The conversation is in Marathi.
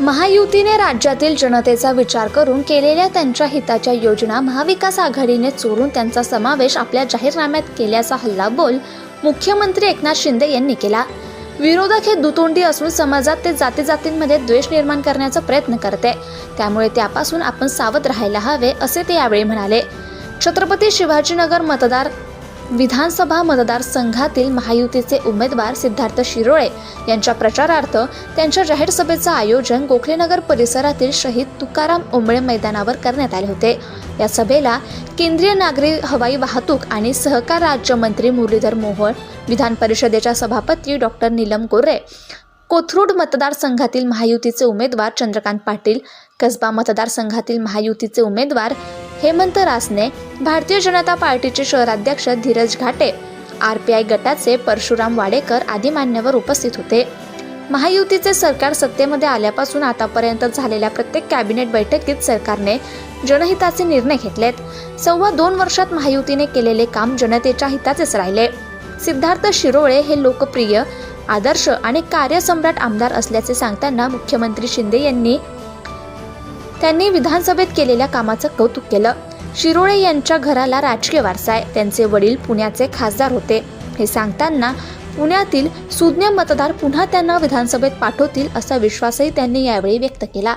महायुतीने राज्यातील जनतेचा विचार करून केलेल्या त्यांच्या हिताच्या योजना महाविकास आघाडीने चोरून त्यांचा समावेश आपल्या जाहीरनाम्यात केल्याचा हल्लाबोल मुख्यमंत्री एकनाथ शिंदे यांनी केला. विरोधक हे दुतोंडी असून समाजात ते जाती जातींमध्ये द्वेष निर्माण करण्याचा प्रयत्न करते. त्यामुळे त्यापासून आपण सावध राहायला हवे असे ते यावेळी म्हणाले. छत्रपती शिवाजीनगर मतदार विधानसभा मतदारसंघातील महायुतीचे उमेदवार सिद्धार्थ शिरोळे यांच्या प्रचारार्थ त्यांच्या जाहीर सभेचं आयोजन गोखलेनगर परिसरातील शहीद तुकाराम ओंबळे मैदानावर करण्यात आले होते. या सभेला केंद्रीय नागरी हवाई वाहतूक आणि सहकार राज्यमंत्री मुरलीधर मोहोळ विधान परिषदेच्या सभापती डॉक्टर नीलम गोरे कोथरूड मतदारसंघातील महायुतीचे उमेदवार चंद्रकांत पाटील कसबा मतदारसंघातील महायुतीचे उमेदवार हेमंत रासने भारतीय जनता पार्टीचे शहराध्यक्ष Dheeraj Ghate R P I गटाचे परशुराम वाडेकर आदी मान्यवर उपस्थित होते. महायुतीचे सरकार सत्तेमध्ये आल्यापासून आतापर्यंत झालेल्या प्रत्येक कॅबिनेट बैठकीत सरकारने जनहिताचे निर्णय घेतलेत. सव्वा दोन वर्षात महायुतीने केलेले काम जनतेच्या हिताचेच राहिले. सिद्धार्थ शिरोळे हे लोकप्रिय आदर्श आणि कार्यसम्राट आमदार असल्याचे सांगताना मुख्यमंत्री शिंदे यांनी त्यांनी विधानसभेत केलेल्या कामाचं कौतुक केलं. शिरोळे यांच्या घराला राजकीय वारसा आहे. त्यांचे वडील पुण्याचे खासदार होते. हे सांगताना पुण्यातील सुज्ञ मतदार पुन्हा त्यांना विधानसभेत पाठवतील असा विश्वासही त्यांनी यावेळी व्यक्त केला.